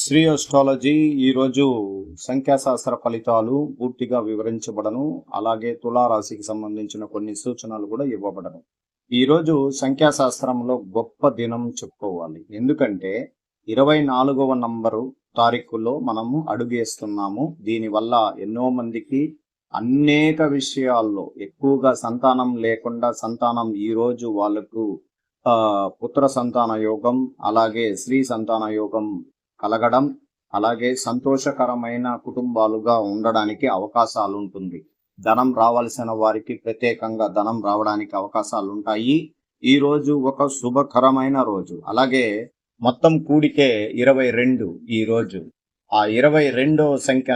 Shri astrology ఈరోజు సంఖ్యాశాస్త్ర ఫలితాలు పూర్తిగా వివరించబడను. అలాగే తులారాశికి సంబంధించిన కొన్ని సూచనలు కూడా ఇవ్వబడను. ఈరోజు సంఖ్యాశాస్త్రంలో గొప్ప దినం చెప్పుకోవాలి. ఎందుకంటే ఇరవై నాలుగవ నంబరు తారీఖులో మనము అడుగేస్తున్నాము. దీనివల్ల ఎన్నో మందికి అనేక విషయాల్లో ఎక్కువగా సంతానం లేకుండా సంతానం ఈ రోజు వాళ్ళకు పుత్ర సంతాన యోగం అలాగే స్త్రీ సంతాన యోగం కలగడం అలాగే సంతోషకరమైన కుటుంబాలుగా ఉండడానికి అవకాశాలు ఉంటుంది ధనం రావాల్సిన వారికి ప్రత్యేకంగా ధనం రావడానికి అవకాశాలు ఉంటాయి ఈ రోజు ఒక శుభకరమైన రోజు. అలాగే మొత్తం కూడికే ఇరవై రెండు ఈ రోజు. ఆ ఇరవై రెండో సంఖ్య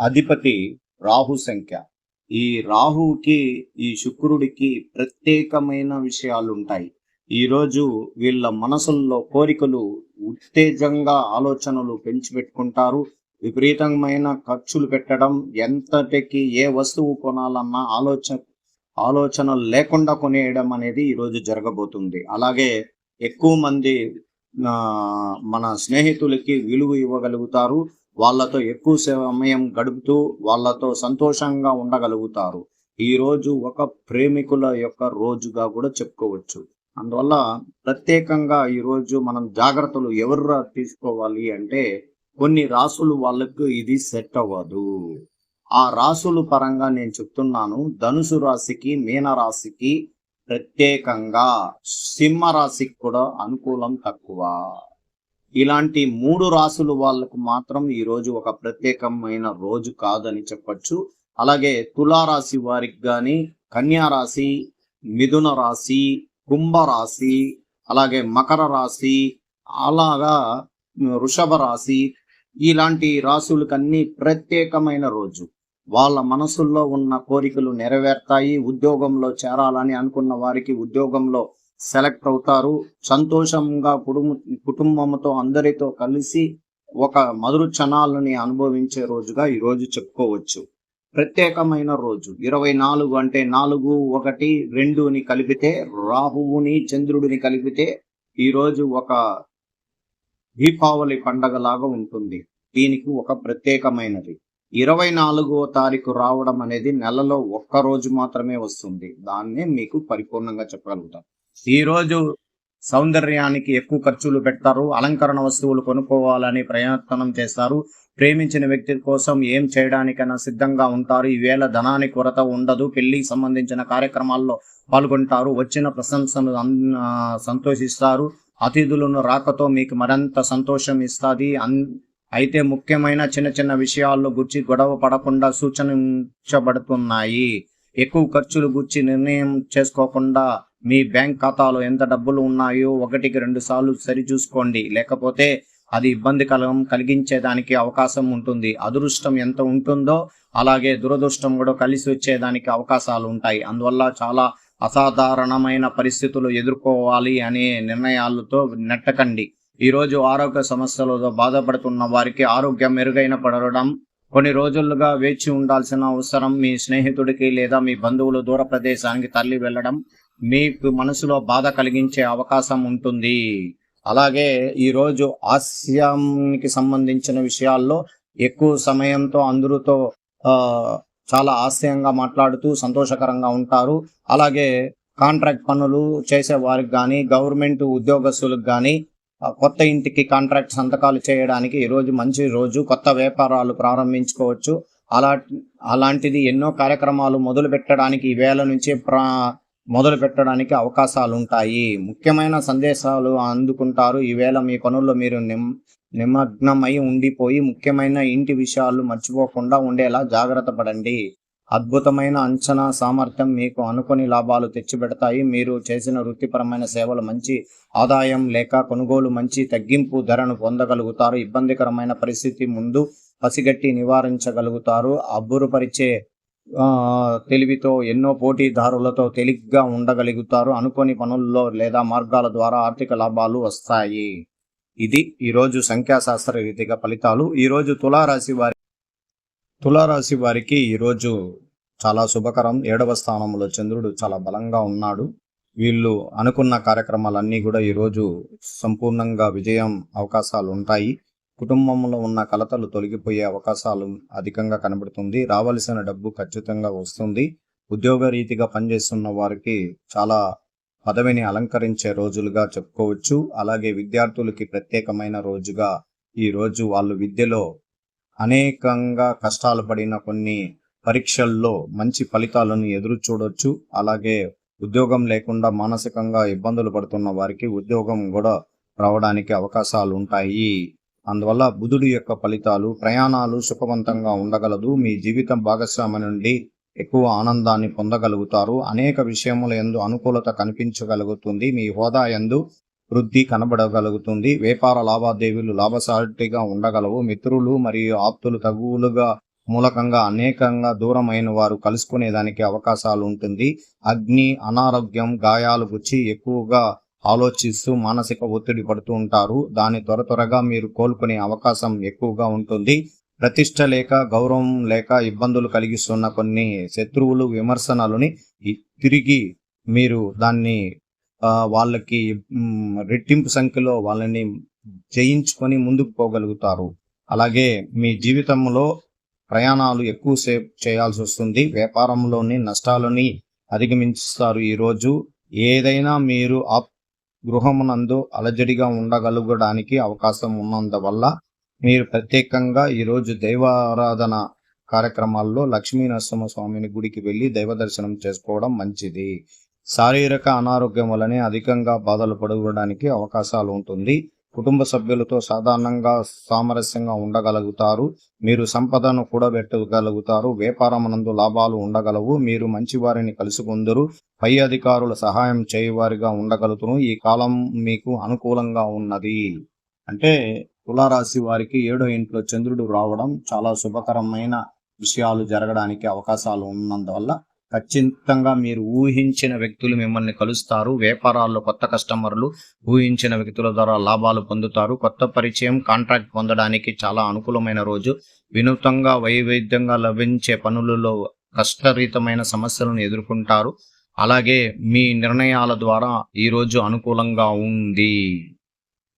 అధిపతి రాహు సంఖ్య. ఈ రాహుకి ఈ శుక్రుడికి ప్రత్యేకమైన విషయాలు ఉంటాయి ఈ రోజు వీళ్ళ మనసుల్లో కోరికలు ఉత్తేజంగా ఆలోచనలు పెంచిపెట్టుకుంటారు. విపరీతమైన ఖర్చులు పెట్టడం ఎంతటికి ఏ వస్తువు కొనాలన్నా ఆలోచన ఆలోచనలు లేకుండా కొనేయడం అనేది ఈరోజు జరగబోతుంది. అలాగే ఎక్కువ మంది మన స్నేహితులకి విలువ ఇవ్వగలుగుతారు. వాళ్ళతో ఎక్కువ సమయం గడుపుతూ వాళ్ళతో సంతోషంగా ఉండగలుగుతారు. ఈ రోజు ఒక ప్రేమికుల యొక్క రోజుగా కూడా చెప్పుకోవచ్చు. అందువల్ల ప్రత్యేకంగా ఈరోజు మనం జాగ్రత్తలు ఎవరు తీసుకోవాలి అంటే కొన్ని రాసులు వాళ్ళకు ఇది సెట్ అవ్వదు. ఆ రాసుల పరంగా నేను చెప్తున్నాను. ధనుసు రాశికి మీన రాశికి ప్రత్యేకంగా సింహ రాశికి కూడా అనుకూలం తక్కువ. ఇలాంటి మూడు రాసులు వాళ్ళకు మాత్రం ఈ రోజు ఒక ప్రత్యేకమైన రోజు కాదని చెప్పచ్చు. అలాగే తులారాశి వారికి కానీ కన్యా రాశి మిథున రాశి కుంభరాశి అలాగే మకర రాశి అలాగా వృషభ రాశి ఇలాంటి రాశులకన్నీ ప్రత్యేకమైన రోజు. వాళ్ళ మనసుల్లో ఉన్న కోరికలు నెరవేరుతాయి ఉద్యోగంలో చేరాలని అనుకున్న వారికి ఉద్యోగంలో సెలెక్ట్ అవుతారు. సంతోషంగా కుటుంబ కుటుంబంతో అందరితో కలిసి ఒక మధుర క్షణాలని అనుభవించే రోజుగా ఈ రోజు చెప్పుకోవచ్చు. ప్రత్యేకమైన రోజు. ఇరవై నాలుగు అంటే నాలుగు ఒకటి రెండుని కలిపితే రాహువుని చంద్రుడిని కలిపితే ఈ రోజు ఒక దీపావళి పండగ లాగా ఉంటుంది. దీనికి ఒక ప్రత్యేకమైనది. ఇరవై నాలుగో తారీఖు రావడం అనేది నెలలో ఒక్క రోజు మాత్రమే వస్తుంది. దాన్నే మీకు పరిపూర్ణంగా చెప్పగలుగుతాం. ఈ రోజు సౌందర్యానికి ఎక్కువ ఖర్చులు పెడతారు అలంకరణ వస్తువులు కొనుక్కోవాలని ప్రయత్నం చేస్తారు. ప్రేమించిన వ్యక్తి కోసం ఏం చేయడానికైనా సిద్ధంగా ఉంటారు. ఈవేళ ధనానికి కొరత ఉండదు. పెళ్ళికి సంబంధించిన కార్యక్రమాల్లో పాల్గొంటారు. వచ్చిన ప్రశంసను అన్- సంతోషిస్తారు. అతిథులను రాకతో మీకు మరింత సంతోషం ఇస్తుంది. అన్ అయితే ముఖ్యమైన చిన్న చిన్న విషయాల్లో గుర్చి గొడవ పడకుండా సూచించబడుతున్నాయి ఎక్కువ ఖర్చులు గుర్చి నిర్ణయం చేసుకోకుండా మీ బ్యాంక్ ఖాతాలో ఎంత డబ్బులు ఉన్నాయో ఒకటికి రెండు సార్లు సరిచూసుకోండి. లేకపోతే అది ఇబ్బంది కలగం కలిగించేదానికి అవకాశం ఉంటుంది. అదృష్టం ఎంత ఉంటుందో అలాగే దురదృష్టం కూడా కలిసి వచ్చేదానికి అవకాశాలు ఉంటాయి. అందువల్ల చాలా అసాధారణమైన పరిస్థితులు ఎదుర్కోవాలి అనే నిర్ణయాలతో నెట్టకండి. ఈరోజు ఆరోగ్య సమస్యలతో బాధపడుతున్న వారికి ఆరోగ్యం మెరుగైన పడడం కొన్ని రోజులుగా వేచి ఉండాల్సిన అవసరం మీ స్నేహితుడికి లేదా మీ బంధువులు దూర ప్రదేశానికి తరలి వెళ్ళడం మీకు మనసులో బాధ కలిగించే అవకాశం ఉంటుంది. అలాగే ఈరోజు రోజు సంబంధించిన విషయాల్లో ఎక్కువ సమయంతో అందరితో చాలా హాస్యంగా మాట్లాడుతూ సంతోషకరంగా ఉంటారు. అలాగే కాంట్రాక్ట్ పనులు చేసే వారికి కానీ గవర్నమెంట్ ఉద్యోగస్తులకు కానీ కొత్త ఇంటికి కాంట్రాక్ట్ సంతకాలు చేయడానికి ఈ రోజు మంచి రోజు కొత్త వ్యాపారాలు ప్రారంభించుకోవచ్చు. అలా అలాంటిది ఎన్నో కార్యక్రమాలు మొదలు పెట్టడానికి ఈ వేళ నుంచి ప్రా మొదలు పెట్టడానికి అవకాశాలు ఉంటాయి ముఖ్యమైన సందేశాలు అందుకుంటారు. ఈవేళ మీ పనుల్లో మీరు నిమ్ నిమగ్నమై ఉండిపోయి ముఖ్యమైన ఇంటి విషయాలు మర్చిపోకుండా ఉండేలా జాగ్రత్త పడండి. అద్భుతమైన అంచనా సామర్థ్యం మీకు అనుకొని లాభాలు తెచ్చిపెడతాయి. మీరు చేసిన వృత్తిపరమైన సేవలు మంచి ఆదాయం లేక కొనుగోలు మంచి తగ్గింపు ధరను పొందగలుగుతారు. ఇబ్బందికరమైన పరిస్థితి ముందు పసిగట్టి నివారించగలుగుతారు. అబ్బురుపరిచే తెలివితో ఎన్నో పోటీదారులతో తేలిగ్గా ఉండగలుగుతారు అనుకోని పనుల్లో లేదా మార్గాల ద్వారా ఆర్థిక లాభాలు వస్తాయి. ఇది ఈరోజు సంఖ్యాశాస్త్ర రీతిగా ఫలితాలు. ఈరోజు తులారాశి వారి తులారాశి వారికి ఈరోజు చాలా శుభకరం. ఏడవ స్థానంలో చంద్రుడు చాలా బలంగా ఉన్నాడు. వీళ్ళు అనుకున్న కార్యక్రమాలన్నీ కూడా ఈరోజు సంపూర్ణంగా విజయం అవకాశాలు ఉంటాయి. కుటుంబంలో ఉన్న కలతలు తొలగిపోయే అవకాశాలు అధికంగా కనబడుతుంది. రావలసిన డబ్బు ఖచ్చితంగా వస్తుంది. ఉద్యోగ రీతిగా పనిచేస్తున్న వారికి చాలా పదవిని అలంకరించే రోజులుగా చెప్పుకోవచ్చు. అలాగే విద్యార్థులకి ప్రత్యేకమైన రోజుగా ఈ రోజు వాళ్ళు విద్యలో అనేకంగా కష్టాలు పడిన కొన్ని పరీక్షల్లో మంచి ఫలితాలను ఎదురు చూడొచ్చు. అలాగే ఉద్యోగం లేకుండా మానసికంగా ఇబ్బందులు పడుతున్న వారికి ఉద్యోగం కూడా రావడానికి అవకాశాలు ఉంటాయి అందువల్ల బుధుడి యొక్క ఫలితాలు ప్రయాణాలు సుఖవంతంగా ఉండగలదు. మీ జీవితం భాగస్వామి నుండి ఎక్కువ ఆనందాన్ని పొందగలుగుతారు. అనేక విషయముల ఎందు అనుకూలత కనిపించగలుగుతుంది. మీ హోదా ఎందు వృద్ధి కనబడగలుగుతుంది. వ్యాపార లావాదేవీలు లాభసాటిగా ఉండగలవు. మిత్రులు మరియు ఆప్తులు తగువులుగా మూలకంగా అనేకంగా దూరమైన వారు కలుసుకునేదానికి అవకాశాలు ఉంటుంది. అగ్ని అనారోగ్యం గాయాలు గుచ్చి ఎక్కువగా ఆలోచిస్తూ మానసిక ఒత్తిడి పడుతూ ఉంటారు. దాని త్వర త్వరగా మీరు కోలుకునే అవకాశం ఎక్కువగా ఉంటుంది. ప్రతిష్ట లేక గౌరవం లేక ఇబ్బందులు కలిగిస్తున్న కొన్ని శత్రువులు విమర్శనలని తిరిగి మీరు దాన్ని వాళ్ళకి రెట్టింపు సంఖ్యలో వాళ్ళని జయించుకొని ముందుకు పోగలుగుతారు. అలాగే మీ జీవితంలో ప్రయాణాలు ఎక్కువసేపు చేయాల్సి వస్తుంది. వ్యాపారంలోని నష్టాలని అధిగమించుతారు. ఈరోజు ఏదైనా మీరు ఆప్ గృహమునందు అలజడిగా ఉండగలగడానికి అవకాశం ఉన్నందువల్ల మీరు ప్రత్యేకంగా ఈరోజు దైవారాధన కార్యక్రమాల్లో లక్ష్మీ నరసింహ స్వామిని గుడికి వెళ్ళి దైవ దర్శనం చేసుకోవడం మంచిది. శారీరక అనారోగ్యం వలనే అధికంగా బాధలు పడుకోవడానికి అవకాశాలు ఉంటుంది. కుటుంబ సభ్యులతో సాధారణంగా సామరస్యంగా ఉండగలుగుతారు. మీరు సంపదను కూడబెట్టగలుగుతారు. వ్యాపారమునందు లాభాలు ఉండగలవు. మీరు మంచి వారిని కలుసుకుందరు. పై అధికారుల సహాయం చేయవారిగా ఉండగలుగుతును ఈ కాలం మీకు అనుకూలంగా ఉన్నది. అంటే తులారాశి వారికి ఏడో ఇంట్లో చంద్రుడు రావడం చాలా శుభకరమైన విషయాలు జరగడానికి అవకాశాలు ఉన్నందువల్ల ఖచ్చితంగా మీరు ఊహించిన వ్యక్తులు మిమ్మల్ని కలుస్తారు. వ్యాపారాల్లో కొత్త కస్టమర్లు ఊహించిన వ్యక్తుల ద్వారా లాభాలు పొందుతారు. కొత్త పరిచయం కాంట్రాక్ట్ పొందడానికి చాలా అనుకూలమైన రోజు. వినూతంగా వైవిధ్యంగా లభించే పనులలో కష్టరీతమైన సమస్యలను ఎదుర్కొంటారు. అలాగే మీ నిర్ణయాల ద్వారా ఈ రోజు అనుకూలంగా ఉంది.